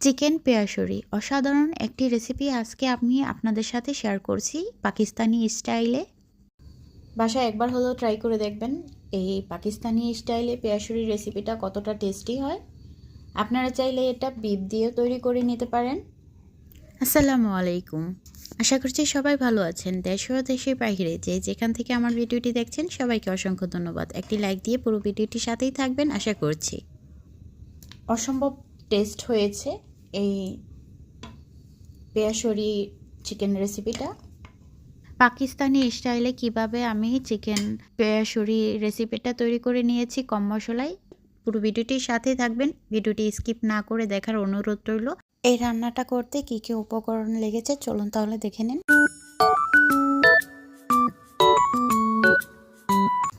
Chicken পেয়াশরি অসাধারণ একটি recipe আজকে আমি আপনাদের সাথে শেয়ার করছি পাকিস্তানি স্টাইলে বাসায় একবার হলেও ট্রাই করে দেখবেন, এই পাকিস্তানি স্টাইলে পেয়াশরি রেসিপিটা কতটা টেস্টি হয়। আপনারা চাইলে এটা বিফ দিয়ে তৈরি করে নিতে পারেন। আসসালামু আলাইকুম। আশা করছি সবাই ভালো আছেন, দেশ ও দেশের বাইরে। যে যেখান থেকে আমার ভিডিওটি দেখছেন, সবাইকে অসংখ্য ধন্যবাদ। একটি লাইক দিয়ে পুরো ভিডিওটির সাথেই থাকবেন, আশা করছি। অসম্ভব টেস্ট হয়েছে। এই পেয়াশরি চিকেন রেসিপিটা পাকিস্তানি স্টাইলে কীভাবে আমি চিকেন পেয়াশরি রেসিপিটা তৈরি করে নিয়েছি কম মশলায়। পুরো ভিডিওটির সাথেই থাকবেন। ভিডিওটি স্কিপ না করে দেখার অনুরোধ রইল। এই রান্নাটা করতে কী কী উপকরণ লেগেছে চলুন তাহলে দেখে নিন।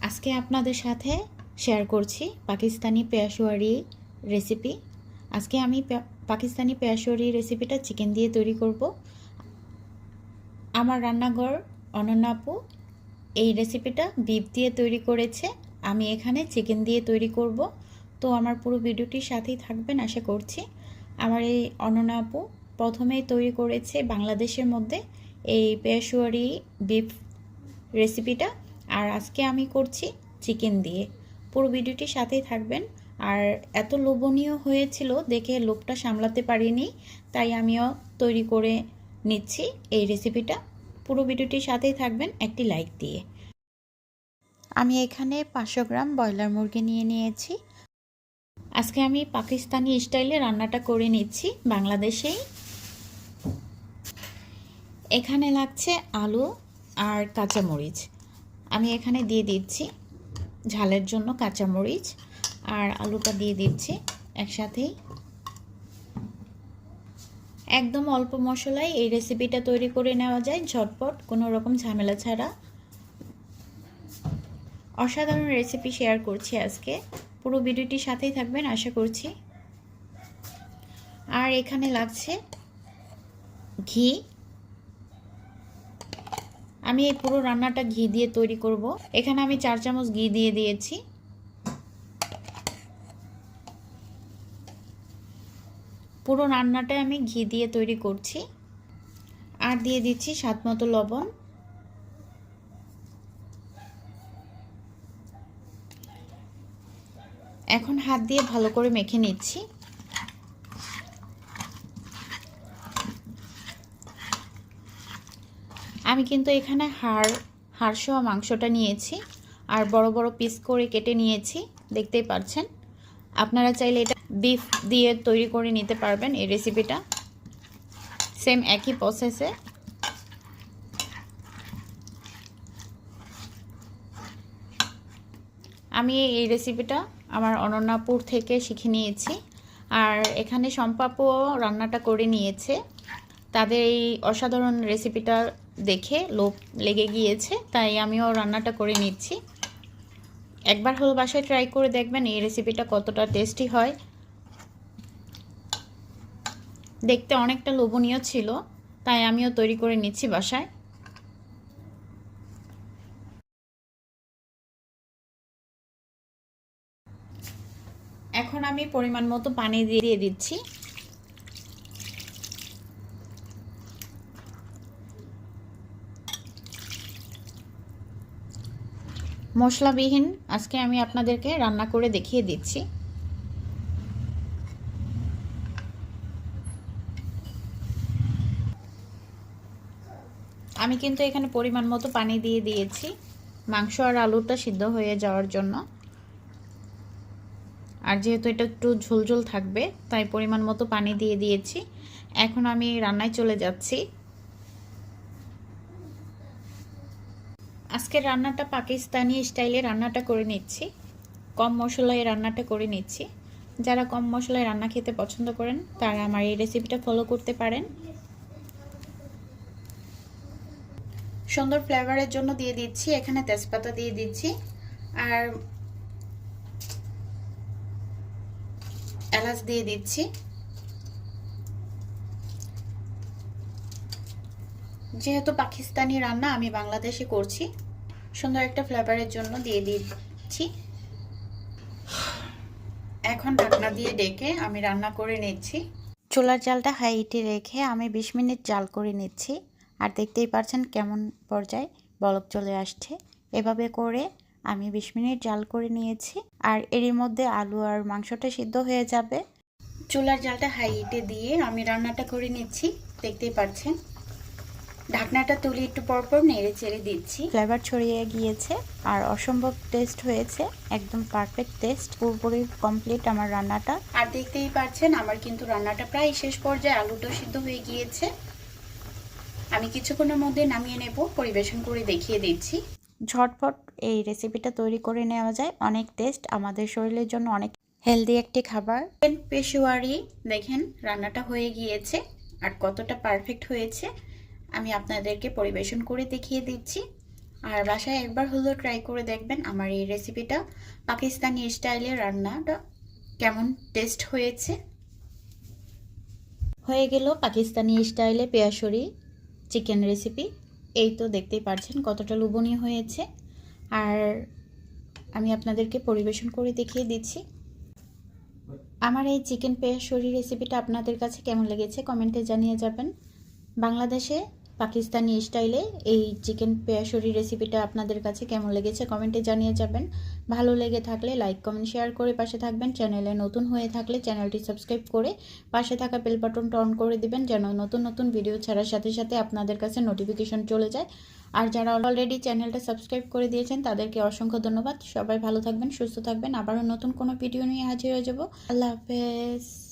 আজকে আপনাদের সাথে শেয়ার করছি পাকিস্তানি পেয়াশোয়ারি রেসিপি আজকে আমি পাকিস্তানি পেয়াশোয়ারি রেসিপিটা চিকেন দিয়ে তৈরি করব। আমার রান্নাঘর অনন্যাপু এই রেসিপিটা বিফ দিয়ে তৈরি করেছে। আমি এখানে চিকেন দিয়ে তৈরি করব। তো আমার পুরো ভিডিওটির সাথেই থাকবেন, আশা করছি। আমার এই অনন্যা আপু প্রথমেই তৈরি করেছে বাংলাদেশের মধ্যে এই পেশোয়ারি বিফ রেসিপিটা। আর আজকে আমি করছি চিকেন দিয়ে। পুরো ভিডিওটির সাথেই থাকবেন। আর এত লোভনীয় হয়েছিল দেখে লোভটা সামলাতে পারিনি, তাই আমিও তৈরি করে নিচ্ছি এই রেসিপিটা পুরো ভিডিওটির সাথেই থাকবেন একটি লাইক দিয়ে। আমি এখানে পাঁচশো গ্রাম ব্রয়লার মুরগি নিয়ে নিয়েছি। আজকে আমি পাকিস্তানি স্টাইলে রান্নাটা করে নিচ্ছি বাংলাদেশেই। এখানে লাগছে আলু আর কাঁচামরিচ। আমি এখানে দিয়ে দিচ্ছি ঝালের জন্য কাঁচামরিচ। আর আলুটা দিয়ে দিচ্ছি একসাথেই। একদম অল্প মশলায় এই রেসিপিটা তৈরি করে নেওয়া যায় ঝটপট, কোনো রকম ঝামেলা ছাড়া। অসাধারণ রেসিপি শেয়ার করছি আজকে। পুরো ভিডিওটির সাথেই থাকবেন, আশা করছি। আর এখানে লাগছে ঘি। আমি এই পুরো রান্নাটা ঘি দিয়ে তৈরি করব। এখানে আমি চার চামচ ঘি দিয়ে দিয়েছি। পুরো রান্নাটা আমি ঘি দিয়ে তৈরি করছি। আর দিয়ে দিচ্ছি স্বাদ মতো লবণ। এখন হাত দিয়ে ভালো করে মেখে নিচ্ছি। আমি কিন্তু এখানে হাড়, হাড়সহ মাংসটা নিয়েছি। আর বড় বড় পিস করে কেটে নিয়েছি। দেখতেই পাচ্ছেন। আপনারা চাইলে এটা বিফ দিয়ে তৈরি করে নিতে পারবেন এই রেসিপিটা সেম একই প্রসেসে আমি এই রেসিপিটা আমার অনন্যাপুর থেকে শিখে নিয়েছি। আর এখানে সম্পাপুও রান্নাটা করে নিয়েছে। তাদের এই অসাধারণ রেসিপিটা দেখে লোভ লেগে গিয়েছে, তাই আমিও রান্নাটা করে নিচ্ছি। একবার হল বাসায় ট্রাই করে দেখবেন এই রেসিপিটা কতটা টেস্টি হয়। দেখতে অনেকটা লোভনীয় ছিল, তাই আমিও তৈরি করে নিচ্ছি বাসায়। এখন আমি পরিমাণ মতো পানি দিয়ে দিচ্ছি। মশলাবিহীন আজকে আমি আপনাদেরকে রান্না করে দেখিয়ে দিচ্ছি। আমি কিন্তু এখানে পরিমাণ মতো পানি দিয়ে দিয়েছি। মাংস আর আলুটা সিদ্ধ হয়ে যাওয়ার জন্য। আর যেহেতু এটা একটু ঝোলঝোল থাকবে, তাই পরিমাণ মতো পানি দিয়ে দিয়েছি। এখন আমি রান্নায় চলে যাচ্ছি। আজকের রান্নাটা পাকিস্তানি স্টাইলে রান্নাটা করে নিচ্ছি। কম মশলায় রান্নাটা করে নিচ্ছি। যারা কম মশলায় রান্না খেতে পছন্দ করেন, তারা আমার এই রেসিপিটা ফলো করতে পারেন। সুন্দর ফ্লেভারের জন্য দিয়ে দিচ্ছি। এখানে তেজপাতা দিয়ে দিচ্ছি। আর এলাচ দিয়ে দিচ্ছি। যেহেতু পাকিস্তানি রান্না, আমি বাংলাদেশে করছি। সুন্দর একটা ফ্লেভারের জন্য দিয়ে দিচ্ছি। এখন ঢাকনা দিয়ে ডেকে আমি রান্না করে নিচ্ছি। চুলার জালটা হাই হিটে রেখে আমি বিশ মিনিট জাল করে নিচ্ছি। আর দেখতেই পাচ্ছেন কেমন পর্যায়ে বলক চলে আসছে। এভাবে করে আমি বিশ মিনিট জাল করে নিয়েছি আর এরই মধ্যে আলু আর মাংসটা সিদ্ধ হয়ে যাবে। চুলার জালটা হাই হিটে দিয়ে আমি রান্নাটা করে নিচ্ছি, দেখতেই পাচ্ছেন ঢাকনাটা তুলে একটু পরপর নেড়ে চেড়ে দিচ্ছি। ফ্লেভার ছড়িয়ে গিয়েছে আর অসম্ভব টেস্ট হয়েছে, একদম পারফেক্ট টেস্ট। পুরোপুরি কমপ্লিট আমার রান্নাটা। আর দেখতেই পাচ্ছেন আমার কিন্তু রান্নাটা প্রায় শেষ পর্যায়ে আলুটা সিদ্ধ হয়ে গিয়েছে। আমি কিছুক্ষণের মধ্যে নামিয়ে নেব পরিবেশন করে দেখিয়ে দিচ্ছি। ঝটপট এই রেসিপিটা তৈরি করে নেওয়া যায়। অনেক টেস্ট আমাদের শরীরের জন্য অনেক হেলদি একটি খাবার। পেশোয়ারি দেখেন রান্নাটা হয়ে গিয়েছে আর কতটা পারফেক্ট হয়েছে। আমি আপনাদেরকে পরিবেশন করে দেখিয়ে দিচ্ছি। আর বাসায় একবার হলেও ট্রাই করে দেখবেন আমার এই রেসিপিটা পাকিস্তানি স্টাইলের রান্নাটা কেমন টেস্ট হয়েছে। হয়ে গেল পাকিস্তানি স্টাইলে পেয়াশরি চিকেন রেসিপি। এই তো দেখতেই পারছেন কতটা লোভনীয় হয়েছে। আর আমি আপনাদেরকে পরিবেশন করে দেখিয়ে দিচ্ছি। আমার এই চিকেন পেয়াশরি রেসিপিটা আপনাদের কাছে কেমন লেগেছে কমেন্টে জানিয়ে যাবেন। বাংলাদেশে পাকিস্তানি স্টাইলে এই চিকেন পেয়াশরি রেসিপিটা আপনাদের কাছে কেমন লেগেছে কমেন্টে জানিয়ে যাবেন। ভালো লেগে থাকলে লাইক, কমেন্ট, শেয়ার করে পাশে থাকবেন। চ্যানেলে নতুন হয়ে থাকলে চ্যানেলটি সাবস্ক্রাইব করে পাশে থাকা বেল বাটনটা অন করে দিবেন, যেন নতুন নতুন ভিডিও ছাড়ার সাথে সাথে আপনাদের কাছে নোটিফিকেশন চলে যায়। আর যারা অলরেডি চ্যানেলটা সাবস্ক্রাইব করে দিয়েছেন, তাদেরকে অসংখ্য ধন্যবাদ। সবাই ভালো থাকবেন, সুস্থ থাকবেন। আবারও নতুন কোনো ভিডিও নিয়ে হাজির হয়ে যাব। আল্লাহ হাফেজ।